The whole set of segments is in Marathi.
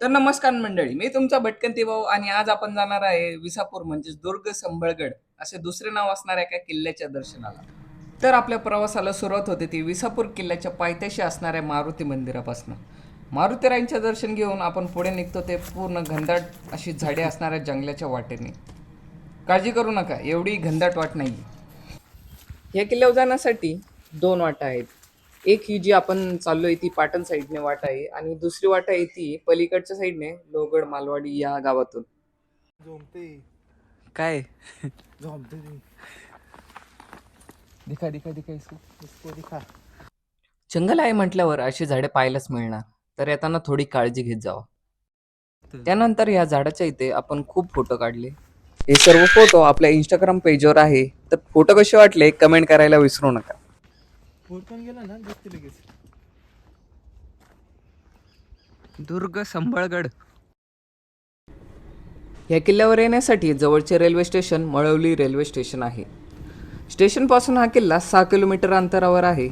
तर नमस्कार मंडळी मी तुमचा भटकंती भाऊ आणि आज आपण जाणार आहे विसापूर म्हणजेच दुर्ग संबळगड असे दुसरे नाव असणाऱ्या एका किल्ल्याच्या दर्शनाला. तर आपल्या प्रवासाला सुरुवात होते ती विसापूर किल्ल्याच्या पायथ्याशी असणाऱ्या मारुती मंदिरापासून. मारुतीरायांचे दर्शन घेऊन आपण पुढे निघतो ते पूर्ण घनदाट अशी झाडे असणाऱ्या जंगलाच्या वाटेने. काळजी करू नका एवढी घनदाट वाट नाही या किल्ल्यावर जाण्यासाठी दोन वाटा आहेत. एक ही जी आपण चाललोय ती पाटण साईडने वाट आहे आणि दुसरी वाट आहे ती पलीकडच्या साईडने लोगड मालवाडी या गावातून. झोमते काय? झोमते दिखा दिखा दिखा इसको. इसको दिखा. जंगल आहे म्हटल्यावर अशी झाडे पाहायलाच मिळणार. तर येताना थोडी काळजी घेत जावा. त्यानंतर या झाडाच्या इथे आपण खूप फोटो काढले. हे सर्व फोटो आपल्या इंस्टाग्राम पेजवर आहे. तर फोटो कसे वाटले? कमेंट करायला विसरू नका. गेला ना दिसते लगेच. दुर्ग संबळगड. या किल्ल्यावर येण्यासाठी जवळचे railway station Malavli railway station आहे. स्टेशनपासून हा किल्ला सहा किलोमीटर अंतरावर आहे.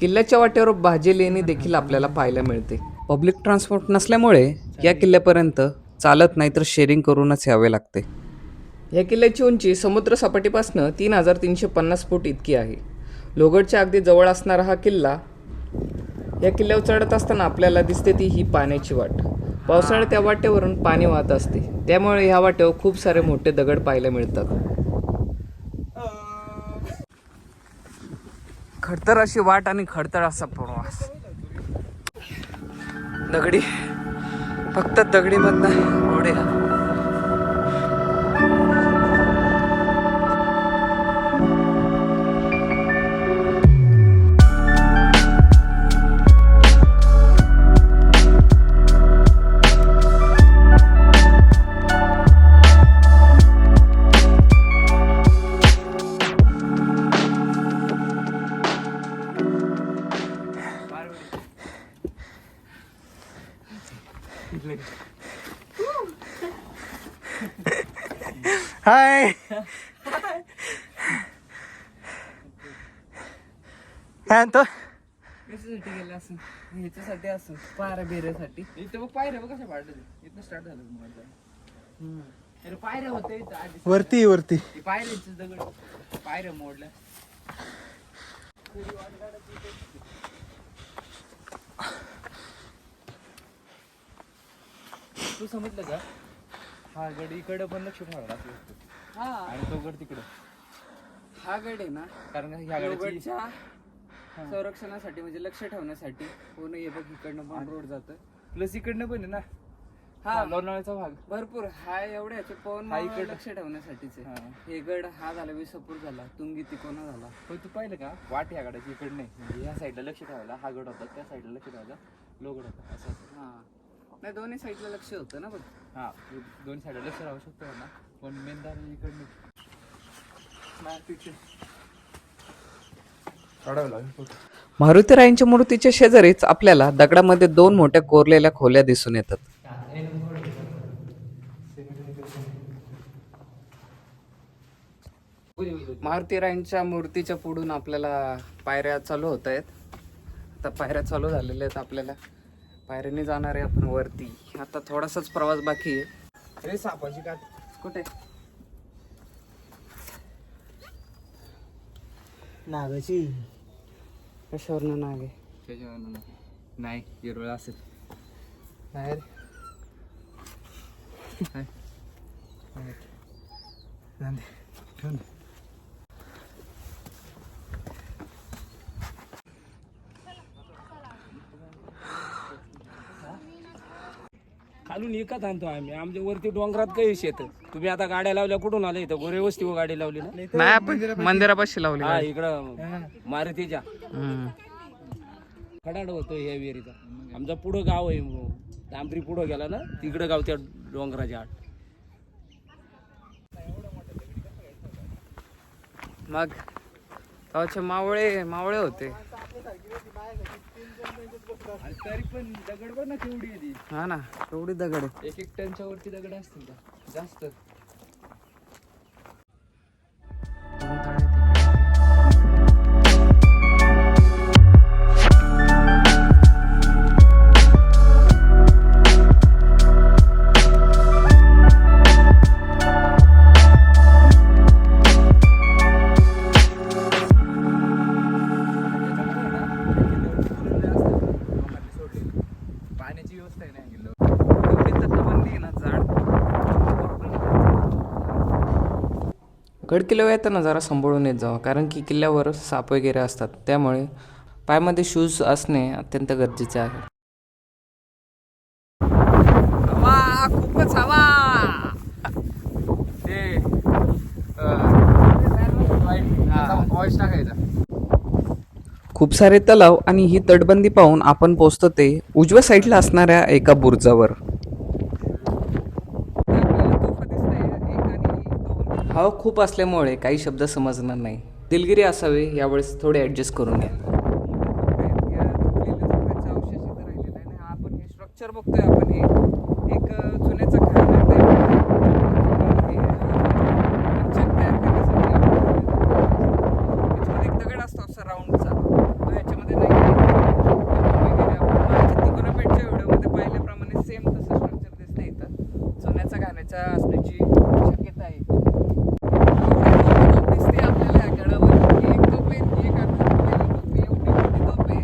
किल्ल्याच्या वाटेवर भाजी लेणी देखील आपल्याला पाहायला मिळते. पब्लिक ट्रान्सपोर्ट नसल्यामुळे या किल्ल्यापर्यंत चालत नाही तर शेअरिंग करूनच यावे लागते. या किल्ल्याची उंची समुद्र सपाटीपासनं तीन हजार तीनशे पन्नास फूट इतकी आहे. लोगडच्या अगदी जवळ असणारा हा किल्ला या किल्ल्यावर चढत असताना आपल्याला दिसते ती ही पाण्याची वाट. पावसाळ्यात त्या वाटेवरून पाणी वाहत असते. त्यामुळे ह्या वाटेवर खूप सारे मोठे दगड पाहायला मिळतात. खडतर अशी वाट आणि खडतर असा प्रवास. दगडी. फक्त दगडी मधनं हाय. काय तो कशासाठी गेला असं ह्याच्यासाठी असं पायऱ्या बिऱ्यासाठी इथं बघ पायऱ्या बघ कशा इथं स्टार्ट झालं अरे पायऱ्या होते इथं आधी. वरती वरती. ती पायऱ्याचे दगड. पायऱ्या मोडल्या. तू समजलं का? हा गड इकडे पण लक्ष लागतं हा. आणि तो गड तिकडे. हा गड आहे ना. कारण ह्या गडाची लोगडच्या संरक्षणासाठी म्हणजे लक्ष ठेवण्यासाठी कोण हे बघ इकडनं पण रोड जात प्लस इकडनं पण आहे ना. हा. लोणावळ्याचा भाग. भरपूर. हा एवढ्या ह्याचे पवन हा मावळ इकडं. लक्ष ठेवण्यासाठीच आहे. हा. हे गड हा झाला विसपूर झाला तुंगी तिकोना झाला. पण तू पाहिलं का? वाट ह्या गडाची इकडे नाही म्हणजे ह्या साईडला लक्ष ठेवायला हा गड होता त्या साईडला लक्ष ठेवायला लोगड होता. असं. हा. नाही दोन्ही साईडला लक्ष होतं ना बघ. हा तू दोन साईडला लक्ष राहू शकतो ना पण मेन दार इकडनं photo. मारुतीरायांच्या मूर्तीच्या शेजारीच आपल्याला दगडामध्ये दोन मोठ्या कोरलेल्या खोल्या दिसून येतात. मारुतीरायांच्या मूर्तीच्या पुढून आपल्याला पायऱ्या चालू होत आहेत आता पायऱ्या चालू झालेल्या आहेत आपल्याला. पायऱ्याने जाणार आहे आपण वरती. आता थोडासाच प्रवास बाकी आहे. अरे सापाची का कुठे? नागाची. कशावरनं नाग आहे? त्याच्यावर नाही हिरवळ असेल. नाही. रे. ठेवून खालून एकच आणतो आम्ही. आमच्या वरती डोंगरात काही शेत. तुम्ही आता गाड्या लावल्या कुठून आले? इथं गोरे वस्तीवर गाडी लावली ना? नाही आपण मंदिरापाशी. लावली हा. इकडं मारुतीच्या. हम्म. खडाड होतो या विहिरीचा. आमचा पुढं गाव आहे तांबरी पुढं गेला ना तिकडं गाव त्या डोंगराच्या आड. मग गावचे मावळे मावळे होते. तरी पण दगड बघ ना केवढी आहे ती. हा ना एवढी दगड आहे. एक एक टनच्या वरती दगड असतील का? जास्त. गड किल्ल्यावर येताना जरा सांभाळून येत जावं. कारण की किल्ल्यावर साप वगैरे असतात. त्यामुळे पायामध्ये शूज असणे अत्यंत गरजेचे आहे. हवा खूपच हवा. ते वॉइस टाकायचा. खूप सारे तलाव आणि ही तटबंदी पाहून आपण पोचतो ते उजव्या साईडला असणाऱ्या एका बुर्जावर. हवा खूप असल्यामुळे काही शब्द समजणार नाही. दिलगिरी असावे यावेळेस थोडे ॲडजस्ट करून घ्या. आपण हे स्ट्रक्चर बघतोय आपण हे एक जुन्याचं एक दगड असतो असा राऊंडचा तो ह्याच्यामध्ये नाही वगैरे आपण मागच्या तिकोनापेठच्या व्हिडिओमध्ये पाहिल्याप्रमाणे सेम तसं स्ट्रक्चर दिसतं इथं सोन्याचा घाण्याचा असण्याची शक्यता आहे तोप दिसते आपल्याला या गडावर एक तोप आहे ती एक आखून ठेवलेली तोप आहे एवढी मोठी तोप आहे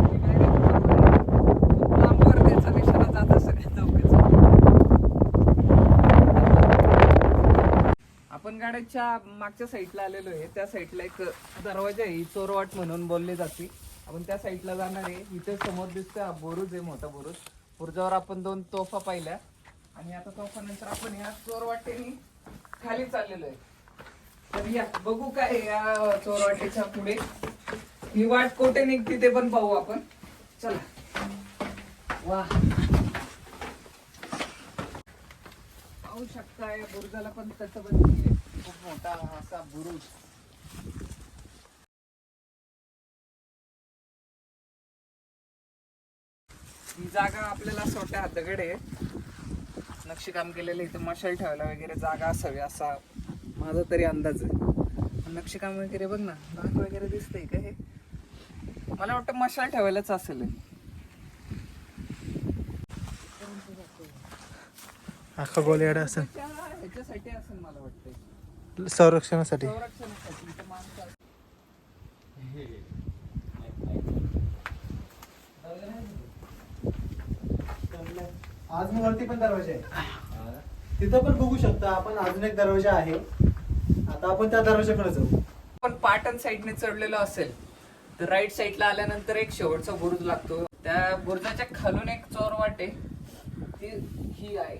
की direct खूप लांबवर त्याचा निशाणा जात असेल या तोफेचा आपण मागच्या साईडला आलेलो आहे. त्या साईडला एक दरवाजा आहे ही चोरवाट म्हणून बोलली जाते. आपण त्या साईडला जाणार आहे. इथे समोर दिसतोय हा बुरुज आहे मोठा बुरुज. बुरुजावर आपण दोन तोफा पाहिल्या. आणि आता तोफानंतर आपण ह्या चोरवाटेने खाली चाललेलो आहे. तर या बघू काय या चोरवाटेच्या पुढे. ही वाट कोठे निघते ते पण पाहू आपण. चला. वा. पाहू शकता या बुरुजाला पण त्याचं पण खूप मोठा असा बुरुज. ही जागा आपल्याला हा दगड आहे. नक्षीकाम केलेलं इथं मशाल ठेवायला वगैरे जागा असावी असा माझा तरी अंदाज आहे. नक्षीकाम वगैरे बघ ना नाक वगैरे दिसतंय का हे? मला वाटतं मशाल ठेवायलाच असेल. अख्खा गोलयाडा असं त्या ह्याच्यासाठी असेल मला वाटतं संरक्षणासाठी. अजून वरती पण दरवाजा आहे. तिथं पण बघू शकता आपण अजून एक दरवाजा आहे. आता आपण त्या दरवाजाकडे जाऊ. पण पाटण साईडने चढलेलो असेल तर राईट साईडला आल्यानंतर एक शेवटचा बुरुज लागतो. त्या बुरुजाच्या खालून एक चोर वाटे. ती ही आहे.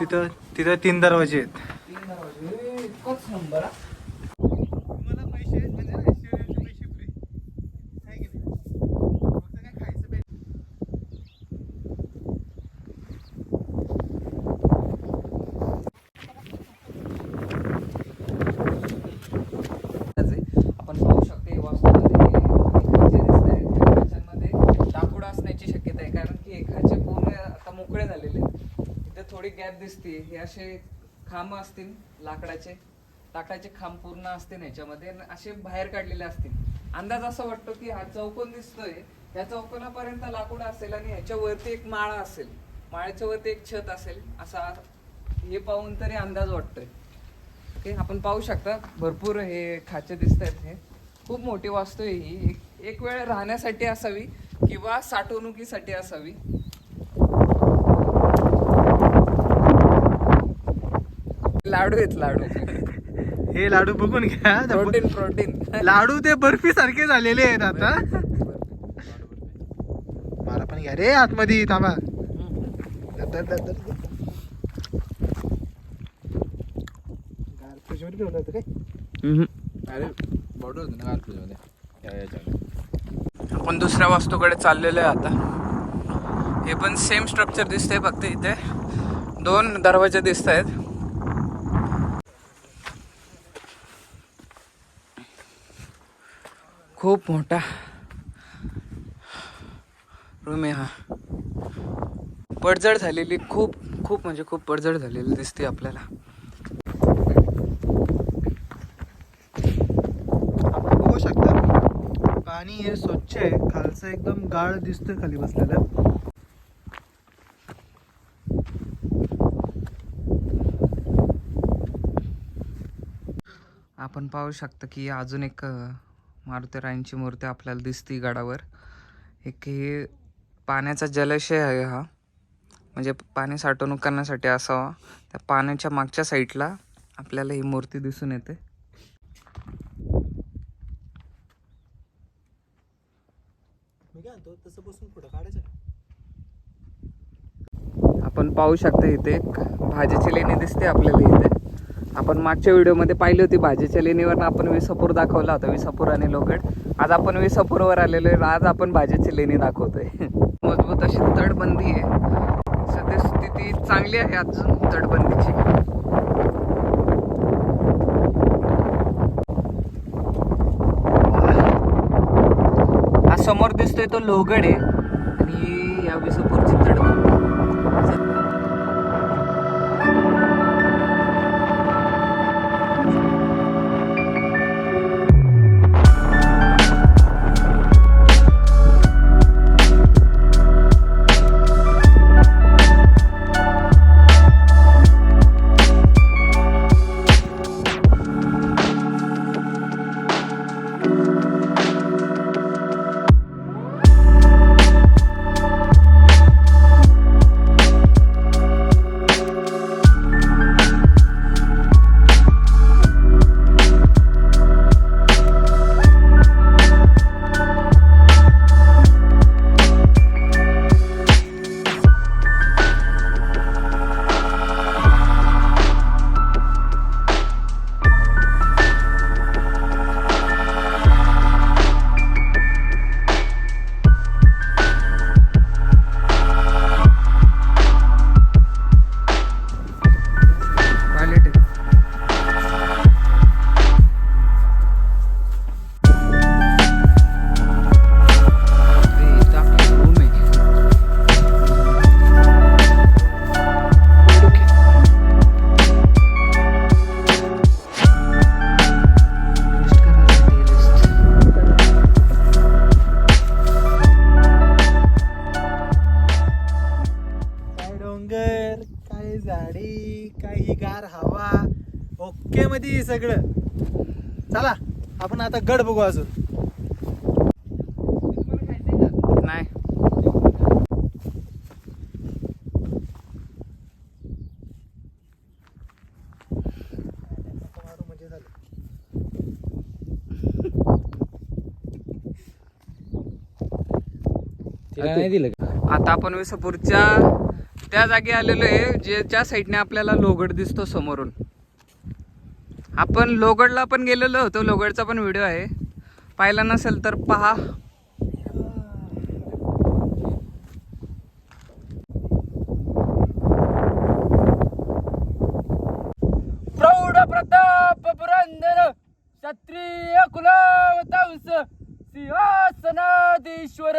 तिथं तिथं तीन दरवाजे आहेत. तीन दरवाजे. इतकंच नंबर हा. तुम्हाला पैसे म्हणजे पैसे फ्री आहे की फक्त काय खायचं आहे. आपण पाहू शकतो या वास्तूमध्ये खाचांमध्ये लाकूड असण्याची शक्यता आहे. कारण की हे खाचे पूर्ण आता मोकळे झालेले आहेत. इथे थोडी गॅप दिसते हे असे खांब असतील लाकडाचे लाकडाचे खांब पूर्ण असतील ह्याच्यामध्ये असे बाहेर काढलेले असतील अंदाज असा वाटतो की हा चौकोन दिसतोय या चौकोनापर्यंत लाकूड असेल आणि ह्याच्या वरती एक माळा असेल. माळ्याच्या वरती एक छत असेल असा हे पाहून तरी अंदाज वाटतोय. ओके आपण पाहू शकता भरपूर हे खाचे दिसत आहेत हे. खूप मोठी वास्तू आहे ही. एक वेळ राहण्यासाठी असावी किंवा साठवणुकीसाठी असावी. लाडू आहेत लाडू. हे लाडू बघून घ्या. Protein protein. लाडू ते बर्फी सारखे झालेले आहेत आता. मला पण घ्या रे आतमध्ये थांबा. आपण दुसऱ्या वास्तूकडे चाललेलो आहे आता. हे पण सेम स्ट्रक्चर दिसतंय फक्त इथे. दोन दरवाजे दिसत आहेत खूप मोठा रूम आहे हा. पडझड झालेली खूप खूप म्हणजे खूप पडझड झालेली दिसते आपल्याला. आपण बघू शकता पाणी हे स्वच्छ आहे खालचं एकदम गाळ दिसतोय खाली बसलेलं. आपण पाहू शकता की अजून एक अ, मारुती मूर्ती आपल्याला दिसते गडावर. एक हे पाण्याचा जलाशय आहे हा. म्हणजे पाणी साठवणूक करण्यासाठी असावा. त्या पाण्याच्या मागच्या साईडला आपल्याला ही मूर्ती दिसून येते. आपण पाहू शकता इथे एक भाजीची लेणी दिसते आपल्याला इथे. आपण मागच्या व्हिडिओमध्ये पाहिली होती भाजीच्या लेणीवर आपण विसापूर दाखवला होता विसापूर आणि लोगड आज आपण विसापूरवर आलेलो आहे आज आपण भाजीची लेणी दाखवतोय. मजबूत अशी तटबंदी आहे. सध्या स्थिती चांगली आहे अजून तटबंदीची हा समोर दिसतोय तो लोगड आहे. गड बघू अजून. नाही. तिला नाही दिलं का? आता आपण विसापूरच्या त्या जागी आलेलो आहे जे ज्या साईडने आपल्याला लोगड दिसतो समोरून. आपण लोगडला पण गेलेलो होतो लोगडचा पण व्हिडिओ आहे. पाहिला नसेल तर पहा. प्रौढ प्रताप पुरंदर क्षत्रिय कुलावतांस सिंहासनाधीश्वर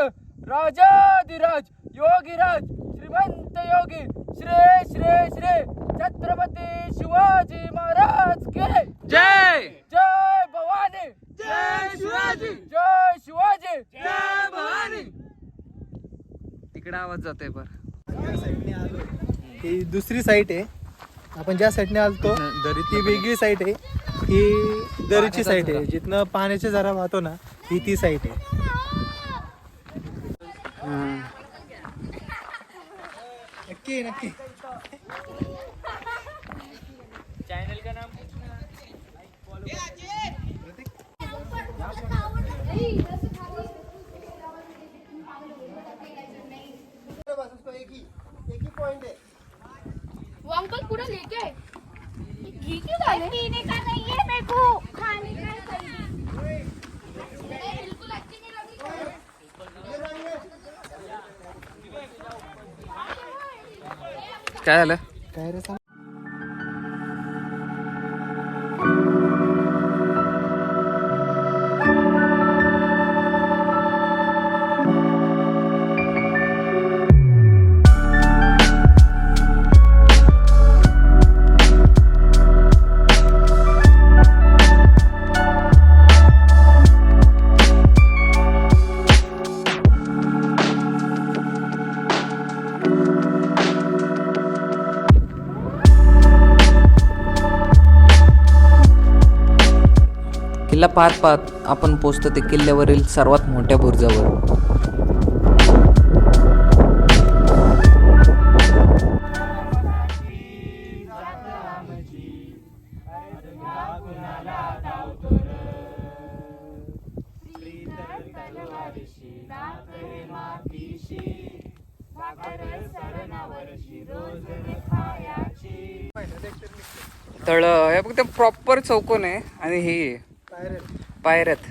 राजाधिराज योगीराज श्रीमंत योगी श्रे श्रे श्रे छत्रपती शिवाजी महाराज के. जय. जय भवानी. जय शिवाजी. जय शिवाजी. जय भवानी. तिकडे आवाज जातोय बर. ही दुसरी साईट आहे. आपण ज्या साईडने आलतो ती वेगळी साईट आहे. ही दरीची साईट आहे. जिथनं पाण्याचे जरा वाहतो ना ही ती साईट आहे. नक्की नक्की चैनल का नाम? वो अंकल पूरा लेके आए। घी क्यों डाले? पीने का नहीं है मेरे को। काय आलं काय रे सांग. किल्ला पाहत पाहत आपण पोचतो ते किल्ल्यावरील सर्वात मोठ्या बुर्जावर. तळ हे फक्त प्रॉपर चौकोन आहे आणि हे. पायऱ्यात.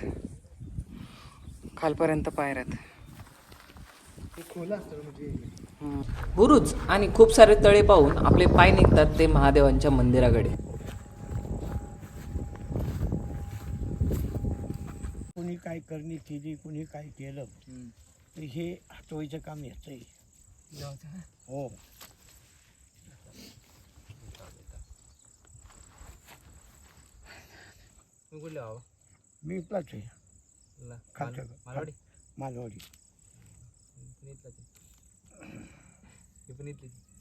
खालपर्यंत पायऱ्यात. म्हणजे बुरुज आणि खूप सारे तळे पाहून आपले पाय निघतात ते महादेवांच्या मंदिराकडे. कोणी काय करणी केली कोणी काय केलं तर हे हटवायचं काम आहे हो. मी इथलाच आहे. खालच्या मालवाडी? मालवाडी.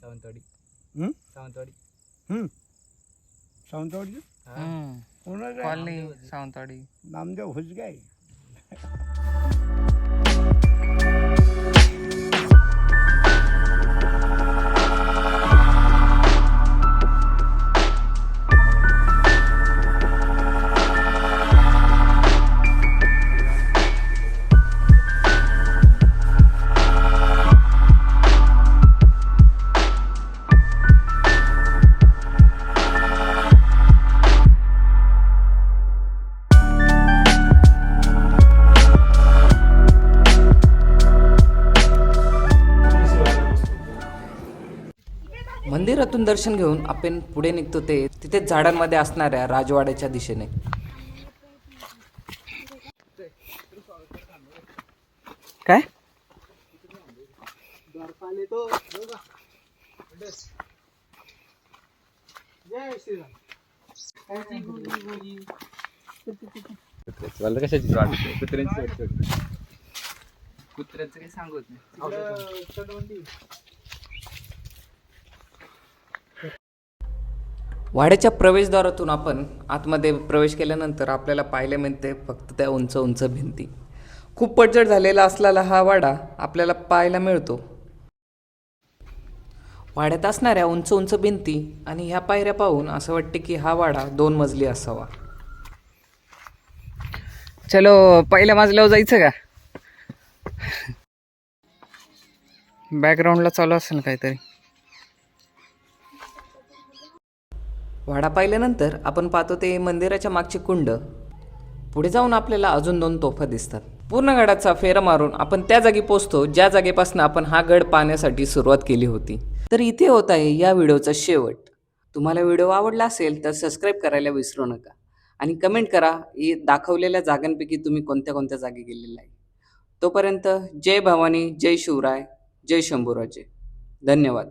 सावंतवाडी. हं? सावंतवाडी. हं? सावंतवाडी कोणाचं आहे? कॉलनी सावंतवाडी. नामदेव हुजगाय मंदिरातून दर्शन घेऊन आपण पुढे निघतो ते तिथे झाडांमध्ये असणाऱ्या राजवाड्याच्या दिशेने. काय? मला कशाची वाट कुत्र्यांची कुत्र्याचं काही सांगत नाही इकडं तटबंदी. वाड्याच्या प्रवेशद्वारातून आपण आतमध्ये प्रवेश केल्यानंतर आपल्याला पाहायला मिळते फक्त त्या उंच उंच भिंती. खूप पडझड झालेला असलेला हा वाडा आपल्याला पाहायला मिळतो. वाड्यात असणाऱ्या उंच उंच भिंती आणि ह्या पायऱ्या पाहून असं वाटते की हा वाडा दोन मजली असावा. चलो पहिल्या मजल्यावर जायचं का? बॅकग्राऊंडला चालू असेल काहीतरी. वाडा पाहिल्यानंतर आपण पाहतो ते मंदिराच्या मागचे कुंड. पुढे जाऊन आपल्याला अजून दोन तोफा दिसतात. पूर्ण गडाचा फेरा मारून आपण त्या जागी पोचतो ज्या जागेपासून आपण हा गड पाहण्यासाठी सुरुवात केली होती. तर इथे होत आहे या व्हिडिओचा शेवट. तुम्हाला व्हिडिओ आवडला असेल तर सबस्क्राईब करायला विसरू नका. आणि कमेंट करा ही दाखवलेल्या जागांपैकी तुम्ही कोणत्या कोणत्या जागी गेलेला आहे. तोपर्यंत जय भवानी जय शिवराय जय शंभूराजे. धन्यवाद.